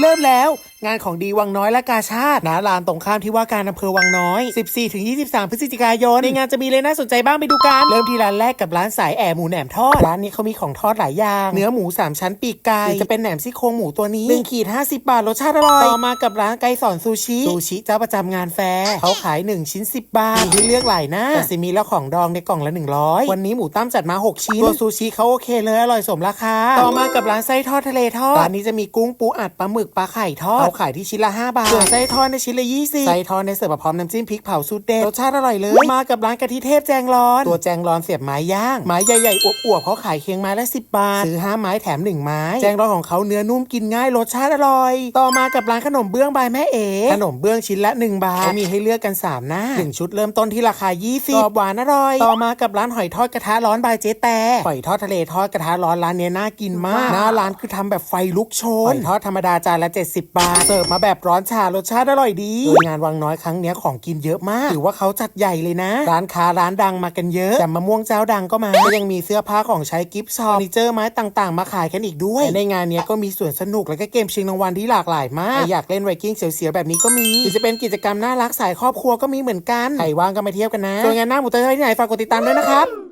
เริ่มแล้วงานของดีวังน้อยและกาชาติณลานตรงข้ามที่ว่าการอำเภอวังน้อย 14-23 พฤศจิกายน ในงานจะมีเลยน่าสนใจบ้างไปดูกัน เริ่มที่ร้านแรกกับร้านสายแอร์หมูแหนมทอด ร้านนี้เขามีของทอดหลายอย่าง เนื้อหมู 3 ชั้นปีกไก่หรือจะเป็นแหนมซี่โครงหมูตัวนี้1ขีด50 บาทรสชาติอร่อย ต่อมากับร้านไก่สอนซูชิ ซูชิเจ้าประจำงานแฟร์เขาขาย 1 ชิ้น 10 บาทมีให้เลือกหลายหน้าแต่ซิมีและของดองในกล่องละ 100 วันนี้หมูตั้มจัดมา 6 ชิ้นตัวซูชิเขาโอเคเลยอร่อยสมราคา ต่อมากับร้านไส้ทอดทะเลทอด ร้านนี้จะมีกุ้งปูอัดปลาหมึกปลาไข่ทอดเขาขายที่ชิ้นละ 5 บาทส่วนไส้ทอดในชิ้นละ20ไส้ทอดในเสิร์ฟมาพร้อมน้ำจิ้มพริกเผาสูตรเด็ดรสชาติอร่อยเลย มากับร้านกะทิเทพแจงร้อน ตัวแจงร้อนเสียบไม้ย่าง ไม้ใหญ่ๆอวบๆเขาขายเคียงไม้ละ 10 บาท ซื้อ 5 ไม้แถม 1 ไม้ แจงร้อนของเขาเนื้อนุ่มกินง่ายรสชาติอร่อย ต่อมากับร้านขนมเบื้องบายแม่เอ๋ขนมเบื้องชิ้นละ 1 บาทเขามีให้เลือกกัน 3 หน้าหนึ่งชุดเริ่มต้นที่ราคา 20กรอบหวานอร่อย ต่อมากับร้านหอยทอดกระทะร้อนบายเจ๊แต่หอยทอดทะเลทอดกระทะร้อนร้านเนี้ยน่ากินมากหน้าร้านคือทำแบบไฟลุกโชนหอยทอดธรรมดาจานละ 70 บาทเสิร์ฟมาแบบร้อนชารสชาติอร่อยดีโดยงานวังน้อยครั้งเนี้ยของกินเยอะมากถือว่าเขาจัดใหญ่เลยนะ ร้านค้าร้านดังมากันเยอะแต่มะม่วงเจ้าดังก็มาก็ยังมีเสื้อผ้าของใช้กิฟต์ชอปเฟอร์นิเจอร์ไม้ต่างๆ มาขายกันอีกด้วยและในงานเนี้ยก็มีส่วนสนุกและก็เกมชิงรางวัลที่หลากหลายมากใครอยากเล่นไวกิ้งเสียวๆแบบนี้ก็มีหรือจะเป็นกิจกรรมน่ารักสายครอบครัวก็มีเหมือนกันใครว่างก็มาเที่ยวกันนะส่วนงานหน้าหมูเตยที่ไหนฝากกดติดตามด้วยนะครับ